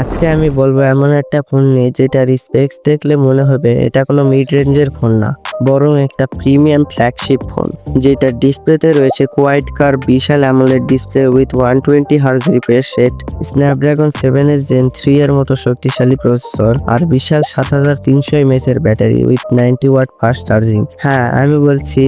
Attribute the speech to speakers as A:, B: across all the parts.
A: আজকে আমি বলব, এমন একটা ফোন নিয়ে যেটার স্পেক্স দেখলে মনে হবে এটা কোনো মিড রেঞ্জের ফোন না, বরং একটা প্রিমিয়াম ফ্ল্যাগশিপ ফোন যেটা ডিসপ্লেতে রয়েছে quad curve Vishal AMOLED display with one twenty hertz refresh rate Snapdragon seven S gen three এর মতো শক্তিশালী প্রসেসর আর বিশাল সাত হাজার তিনশো এমএস এর battery with ninety watt fast charging হ্যাঁ আমি বলছি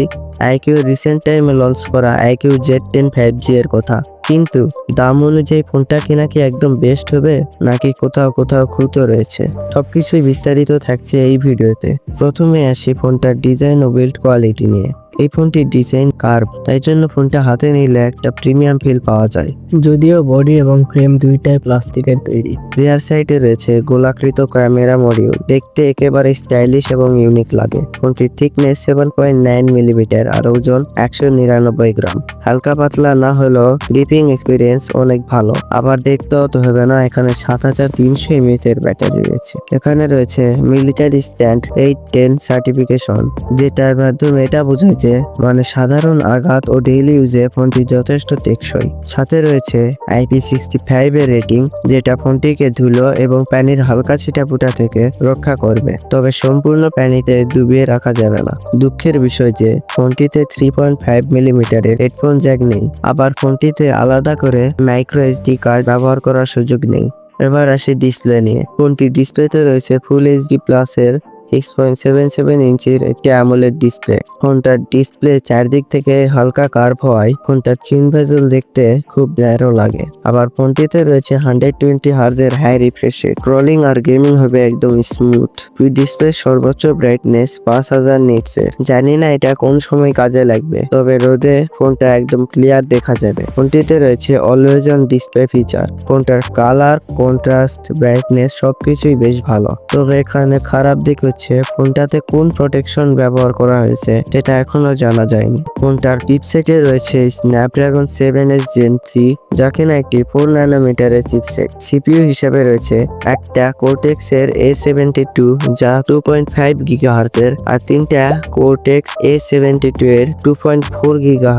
A: আইকিউ রিসেন্ট টাইমে লঞ্চ করা iQOO Z ten five G এর কথা। কিন্তু দাম অনুযায়ী ফোনটা কি নাকি একদম বেস্ট হবে, নাকি কোথাও কোথাও ক্ষুত রয়েছে? সবকিছুই বিস্তারিত থাকছে এই ভিডিওতে। প্রথমে আসি ফোনটার ডিজাইন ও বিল্ড কোয়ালিটি নিয়ে। এই ফোনটির ডিজাইন কার্ভ, তাই জন্য ফোনটা হাতে নিলে একটা প্রিমিয়াম ফিল পাওয়া যায়। যদিও বডি এবং ফ্রেম দুইটাই প্লাস্টিকের তৈরি। রিয়ার সাইডে রয়েছে গোলাকৃত ক্যামেরা মডিউল। দেখতে একেবারে স্টাইলিশ এবং ইউনিক লাগে। ফোনটির thickness seven point nine millimetre আর ওজন একশো নিরানব্বই গ্রাম। হালকা পাতলা না হলেও গ্রিপিং এক্সপিরিয়েন্স অনেক ভালো। আবার দেখতেও তো হবে না, এখানে সাত হাজার তিনশো এমএচ এর ব্যাটারি রয়েছে। এখানে রয়েছে military standard eight ten certification যেটার মাধ্যমে এটা বোঝায় যে মানে সাধারণ আঘাত ও ডেইলি ইউজে ফোনটি যথেষ্ট টেকসই। সাথে রয়েছে আইপি সিক্সটি ফাইভ এর রেটিং যেটা ফোনটিকে ধুলো এবং প্যানির হালকা ছিটাপুটা থেকে রক্ষা করবে। তবে সম্পূর্ণ প্যানিতে ডুবিয়ে রাখা যাবে না। দুঃখের বিষয় যে, ফোনটিতে থ্রি পয়েন্ট ফাইভ মিলিমিটারের হেডফোন জ্যাক নেই। আবার ফোনটিতে আলাদা করে মাইক্রো এসডি কার্ড ব্যবহার করার সুযোগ নেই। এবার আসি ডিসপ্লে নিয়ে। ফোনটির ডিসপ্লেতে রয়েছে ফুল এইচডি প্লাসের সিক্স পয়েন্ট সেভেন সেভেন ইঞ্চির একটি অ্যামোলেড ডিসপ্লে ফোনটার ডিসপ্লে চারদিক থেকে হালকা কার্ভ হওয়ায় ফোনটার চিন ভেজেল দেখতে খুব ন্যারো লাগে। আবার ফোনটিতে রয়েছে হান্ড্রেড টোয়েন্টি হার্জের হাই রিফ্রেশ রেট ক্রলিং আর গেমিং হবে একদম স্মুথ ডিসপ্লে সর্বোচ্চ ব্রাইটনেস পাঁচ হাজার নিটসের জানি না এটা কোন সময় কাজে লাগবে, তবে রোদে ফোনটা একদম ক্লিয়ার দেখা যাবে। ফোনটিতে রয়েছে অলওয়েজ অন ডিসপ্লে ফিচার ফোনটার কালার কন্ট্রাস্ট ব্রাইটনেস সবকিছুই বেশ ভালো। তবে এখানে খারাপ দিক হচ্ছে ফোনটাতে কোন প্রোটেকশন ব্যবহার করা হয়েছে সেটা এখনও জানা যায়নি। ফোনটার চিপসেটে রয়েছে Snapdragon seven S gen three যা কিনা একটি ফোর ন্যানোমিটারের চিপসেট সিপিইউ হিসেবে রয়েছে একটা কোর্টেক্স এর এ সেভেন্টি টু যা টু পয়েন্ট ফাইভ গিগা এর, আর তিনটা কোর্টেক্স এ সেভেন্টি টু এর টু পয়েন্ট ফোর গিগা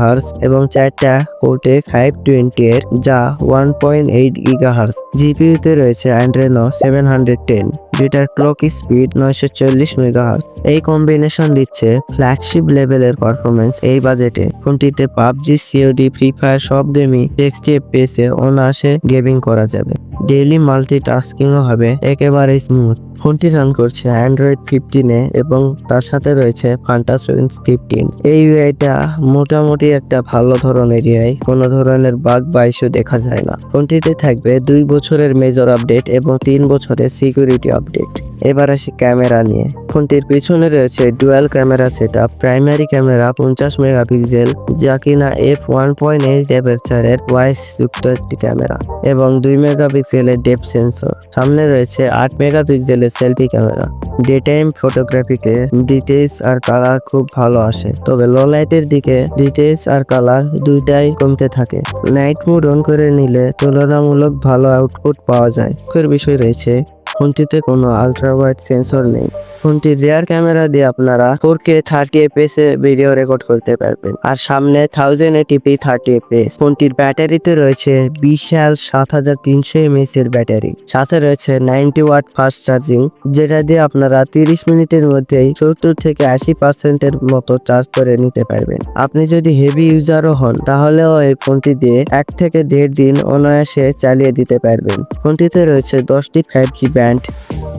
A: এবং চারটা কোর্টেক্স ফাইভ টোয়েন্টি এর, যা one point eight giga hertz জিপিইউতে রয়েছে অ্যান্ড্রেনো সেভেন হান্ড্রেড টেন যেটার ক্লক স্পিড নয়শো চল্লিশ মেগাহার্স এই কম্বিনেশন দিচ্ছে ফ্ল্যাগশিপ লেভেলের পারফরমেন্স এই বাজেটে। ফোনটিতে পাবজি, সিওডি, ফ্রি ফায়ার সব গেমই টেক্সটি পেসে অনায়াসে গেমিং করা যাবে। ডেইলি মাল্টি টাস্কিংও হবে, একেবারে স্মুথ ফোনটি রান করছে অ্যান্ড্রয়েড ফিফটিনে এবং তার সাথে রয়েছে ফান্টাস উইন্স ফিফটিন এই ইউআইটা মোটামুটি একটা ভালো ধরনের ইউআই কোনো ধরনের বাগ বা ইস্যু দেখা যায় না। ফোনটিতে থাকবে দুই বছরের মেজর আপডেট এবং তিন বছরের সিকিউরিটি আপডেট এবার আসি ক্যামেরা নিয়ে। ফোনটির পিছনে রয়েছে dual camera set up primary camera পঞ্চাশ মেগাপিক্সেল, যা কিনা এফ ওয়ান পয়েন্ট এইট অ্যাপারচারের ওয়াইস যুক্ত একটি ক্যামেরা, এবং দুই মেগাপিক্সেলের ডেপ সেন্সর সামনে রয়েছে আট মেগাপিক্সেলের সেলফি ক্যামেরা। ডে টাইম ফটোগ্রাফিতে ডিটেলস আর কালার খুব ভালো আসে, তবে লো লাইটের দিকে ডিটেলস আর কালার দুইটাই কমতে থাকে। নাইট মোড অন করে নিলে তুলনামূলক ভালো আউটপুট পাওয়া যায়। বিষয় রয়েছে ফোনটিতে কোনো আলট্রা ওয়াইড সেন্সর নেই। ফোনটির রিয়ার ক্যামেরা দিয়ে আপনারা ফোর কে থার্টি এফএস এ ভিডিও রেকর্ড করতে পারবেন। আর সামনে থাউজেন্ড এটিপি থার্টি এফএস ফোনটির ব্যাটারিতে রয়েছে বিশাল সাত হাজার তিনশো এমএস এর ব্যাটারি। সাথে রয়েছে নাইনটি ওয়াট ফাস্ট চার্জিং যেটা দিয়ে আপনারা তিরিশ মিনিটের মধ্যেই সত্তর থেকে আশি পার্সেন্টের মতো চার্জ করে নিতে পারবেন। আপনি যদি হেভি ইউজারও হন, তাহলেও এই ফোনটি দিয়ে এক থেকে দেড় দিন অনায়াসে চালিয়ে দিতে পারবেন। ফোনটিতে রয়েছে দশটি five G band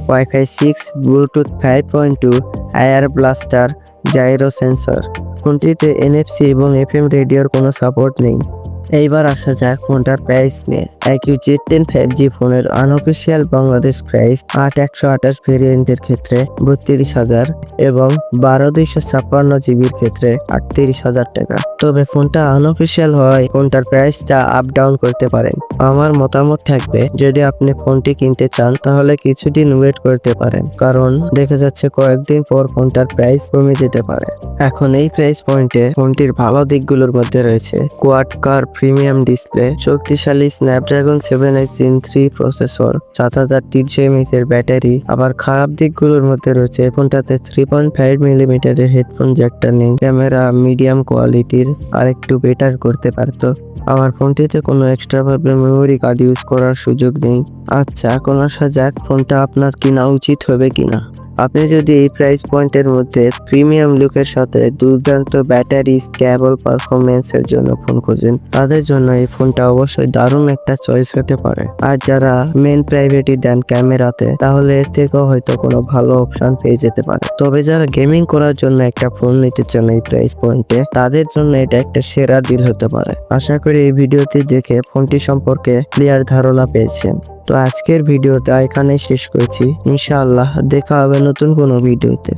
A: WiFi six Bluetooth five point two IR blaster gyro sensor ফোনটিতে এনএফসি এবং এফএম রেডিওর কোনো সাপোর্ট নেই। এইবার আসা যাক ফোনটার প্রাইস নিয়ে। IQOO Z ten five G ফোনের আনঅফিসিয়াল বাংলাদেশ প্রাইস আট একশো আঠাশ ভেরিয়েন্টের ক্ষেত্রে বত্রিশ হাজার এবং বারো দুইশো ছাপ্পান্ন জিবির ক্ষেত্রে আটত্রিশ হাজার টাকা। তবে ফোনটা আনঅফিসিয়াল হওয়ায় ফোনটার প্রাইসটা আপ ডাউন করতে পারেন। আমার মতামত থাকবে, যদি আপনি ফোনটি কিনতে চান, তাহলে কিছুদিন ওয়েট করতে পারেন। কারণ দেখা যাচ্ছে কয়েকদিন পর ফোনটার প্রাইস কমে যেতে পারে। এখন এই প্রাইস পয়েন্টে ফোনটির ভালো দিকগুলোর মধ্যে রয়েছে কোয়াড কার প্রিমিয়াম ডিসপ্লে, শক্তিশালী Snapdragon seven S gen three processor, সাত হাজার তিনশো এমএস এর ব্যাটারি, আবার খারাপ দিকগুলোর মধ্যে রয়েছে ফোনটাতে থ্রি পয়েন্ট ফাইভ মিলিমিটারের হেডফোন জ্যাকটা নেই। ক্যামেরা মিডিয়াম কোয়ালিটির আর একটু বেটার করতে পারতো। আমার ফোনটিতে কোনো এক্সট্রা ভাবে মেমোরি কার্ড ইউজ করার সুযোগ নেই। আচ্ছা এখন আসা যাক ফোনটা আপনার কেনা, উচিত হবে কিনা। আপনি যদি এই প্রাইস পয়েন্টের মধ্যে প্রিমিয়াম লুকের সাথে দুর্দান্ত ব্যাটারি স্ট্যাবল পারফরমেন্সের জন্য ফোন খোঁজেন, তাদের জন্য এই ফোনটা অবশ্যই দারুণ একটা চয়েস হতে পারে। আর যারা মেন প্রাইভেটি দেন ক্যামেরাতে, তাহলে এর থেকেও হয়তো কোনো ভালো অপশন পেয়ে যেতে পারে। তবে যারা গেমিং করার জন্য একটা ফোন নিতে চান এই প্রাইস পয়েন্টে তাদের জন্য এটা একটা সেরা ডিল হতে পারে। আশা করি এই ভিডিওটি দেখে ফোনটি সম্পর্কে ক্লিয়ার ধারণা পেয়েছেন। তো আজকের ভিডিওতে এখানেই শেষ করছি। ইনশাআল্লাহ দেখা হবে নতুন কোনো ভিডিওতে।